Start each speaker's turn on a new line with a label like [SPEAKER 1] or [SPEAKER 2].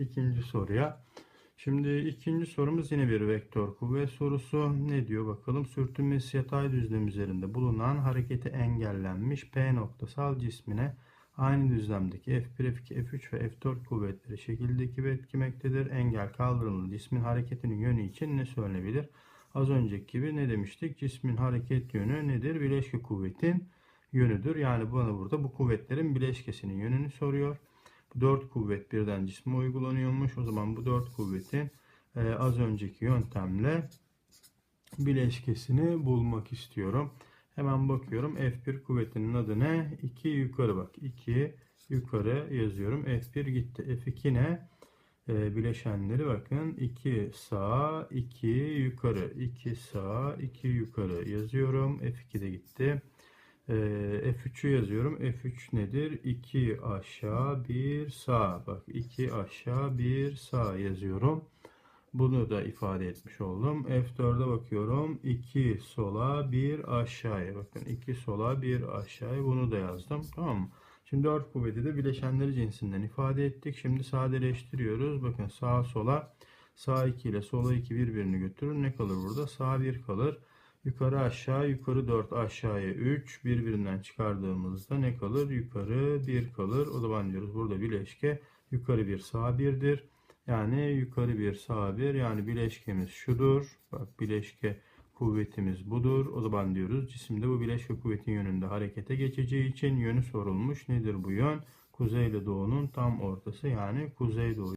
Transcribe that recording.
[SPEAKER 1] ikinci soruya. Şimdi ikinci sorumuz yine bir vektör kuvvet sorusu. Ne diyor bakalım? Sürtünmesi yatay düzlem üzerinde bulunan hareketi engellenmiş P noktasal cismine aynı düzlemdeki F1, F2, F3 ve F4 kuvvetleri şekilde gibi etkimektedir. Engel kaldırımlı cismin hareketinin yönü için ne söylenebilir? Az önceki gibi ne demiştik? Cismin hareket yönü nedir? Bileşke kuvvetin yönüdür. Yani bana burada bu kuvvetlerin bileşkesinin yönünü soruyor. Bu dört kuvvet birden cisme uygulanıyormuş. O zaman bu dört kuvvetin e, az önceki yöntemle bileşkesini bulmak istiyorum. Hemen bakıyorum. F1 kuvvetinin adı ne? 2 yukarı bak. 2 yukarı yazıyorum. F1 gitti. F2 ne? E, bileşenleri bakın. 2 sağ, 2 yukarı. 2 sağ, 2 yukarı yazıyorum. F2 de gitti. E, F3'ü yazıyorum. F3 nedir? 2 aşağı, 1 sağ. Bak 2 aşağı, 1 sağ yazıyorum. Bunu da ifade etmiş oldum. F4'e bakıyorum. 2 sola 1 aşağıya. Bakın 2 sola 1 aşağıya. Bunu da yazdım. Tamam mı? Şimdi 4 kuvveti de bileşenleri cinsinden ifade ettik. Şimdi sadeleştiriyoruz. Bakın sağa sola sağ 2 ile sola 2 birbirini götürür. Ne kalır burada? Sağ 1 kalır. Yukarı aşağı yukarı 4 aşağıya 3 birbirinden çıkardığımızda ne kalır? Yukarı 1 kalır. O zaman diyoruz burada bileşke yukarı 1 sağ 1'dir. Yani yukarı bir sağ bir yani bileşkemiz şudur. Bak bileşke kuvvetimiz budur. O zaman diyoruz cisimde bu bileşke kuvvetin yönünde harekete geçeceği için yönü sorulmuş. Nedir bu yön? Kuzey ile doğunun tam ortası yani kuzey doğu.